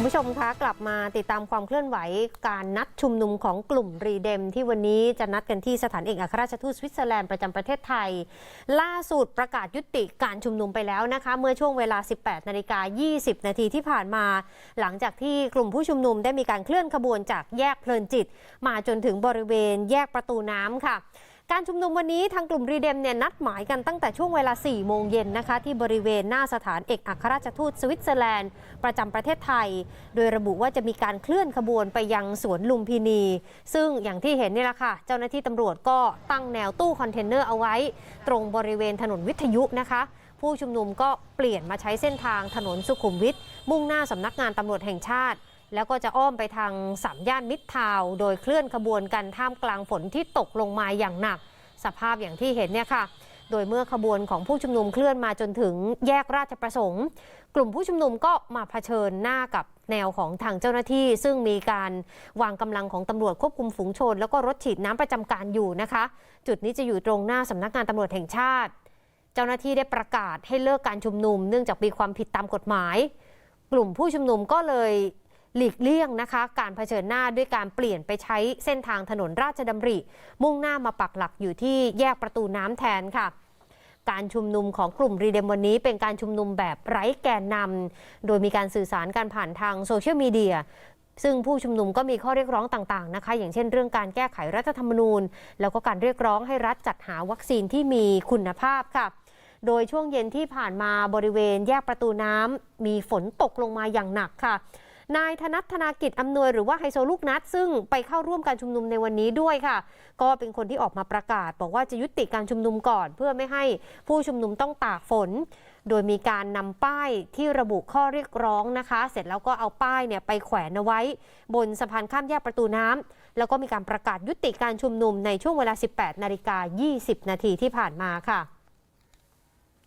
คุณผู้ชมคะกลับมาติดตามความเคลื่อนไหวการนัดชุมนุมของกลุ่มรีเดม ที่วันนี้จะนัดกันที่สถานเอกอัครราชทูตสวิตเซอร์แลนด์ประจำประเทศไทย ล่าสุดประกาศยุติการชุมนุมไปแล้วนะคะ เมื่อช่วงเวลา 18นาฬิกา20 นาทีที่ผ่านมา หลังจากที่กลุ่มผู้ชุมนุมได้มีการเคลื่อนขบวนจากแยกเพลินจิต มาจนถึงบริเวณแยกประตูน้ำค่ะ การชุมนุมวันนี้ทางกลุ่มรีเดมเนี่ยนัดหมายกันตั้งแต่ช่วงเวลา 4 โมงเย็นนะคะ ที่บริเวณหน้าสถานเอกอัครราชทูตสวิตเซอร์แลนด์ ประจำประเทศไทย โดยระบุว่าจะมีการเคลื่อนขบวนไปยังสวนลุมพินี ซึ่งอย่างที่เห็นนี่แหละค่ะ เจ้าหน้าที่ตำรวจก็ตั้งแนวตู้คอนเทนเนอร์เอาไว้ ตรงบริเวณถนนวิทยุนะคะผู้ชุมนุมก็เปลี่ยนมาใช้เส้นทางถนนสุขุมวิทมุ่งหน้าสำนักงานตำรวจแห่งชาติ แล้วก็จะอ้อมไปทางสามย่านมิตรทาวโดยเคลื่อนขบวนกันท่ามกลางฝนที่ตกลงมาอย่างหนัก สภาพอย่างที่เห็นเนี่ยค่ะ โดยเมื่อขบวนของผู้ชุมนุมเคลื่อนมาจนถึงแยกราชประสงค์ กลุ่มผู้ชุมนุมก็มาเผชิญหน้ากับแนวของทางเจ้าหน้าที่ ซึ่งมีการวางกำลังของตำรวจควบคุมฝูงชน แล้วก็รถฉีดน้ำประจำการอยู่นะคะ จุดนี้จะอยู่ตรงหน้าสำนักงานตำรวจแห่งชาติ เจ้าหน้าที่ได้ประกาศให้เลิกการชุมนุม เนื่องจากมีความผิดตามกฎหมาย กลุ่มผู้ชุมนุมก็เลย หลีกเลี่ยงนะคะ การเผชิญหน้าด้วยการเปลี่ยนไปใช้เส้นทางถนนราชดำริ มุ่งหน้ามาปักหลักอยู่ที่แยกประตูน้ำแทนค่ะ การชุมนุมของกลุ่มรีเดมวันนี้ เป็นการชุมนุมแบบไร้แกนนำโดยมีการสื่อสารการผ่านทางโซเชียลมีเดียซึ่งผู้ชุมนุมก็มีข้อเรียกร้องต่างๆนะคะ อย่างเช่นเรื่องการแก้ไขรัฐธรรมนูญ แล้วก็การเรียกร้องให้รัฐจัดหาวัคซีนที่มีคุณภาพค่ะ โดยช่วงเย็นที่ผ่านมาบริเวณแยกประตูน้ำมีฝนตกลงมาอย่างหนักค่ะ นายธนัทธนากิจอำนวยหรือว่าไฮโซลูกนัดซึ่งไปเข้าร่วมการชุมนุมในวันนี้ด้วยค่ะ ก็เป็นคนที่ออกมาประกาศ บอกว่าจะยุติการชุมนุมก่อน เพื่อไม่ให้ผู้ชุมนุมต้องตากฝน โดยมีการนำป้ายที่ระบุข้อเรียกร้องนะคะ เสร็จแล้วก็เอาป้ายเนี่ยไปแขวนเอาไว้ บนสะพานข้ามแยกประตูน้ำแล้วก็มีการประกาศยุติการชุมนุมในช่วงเวลา 18นาฬิกา20 นาทีที่ผ่านมาค่ะ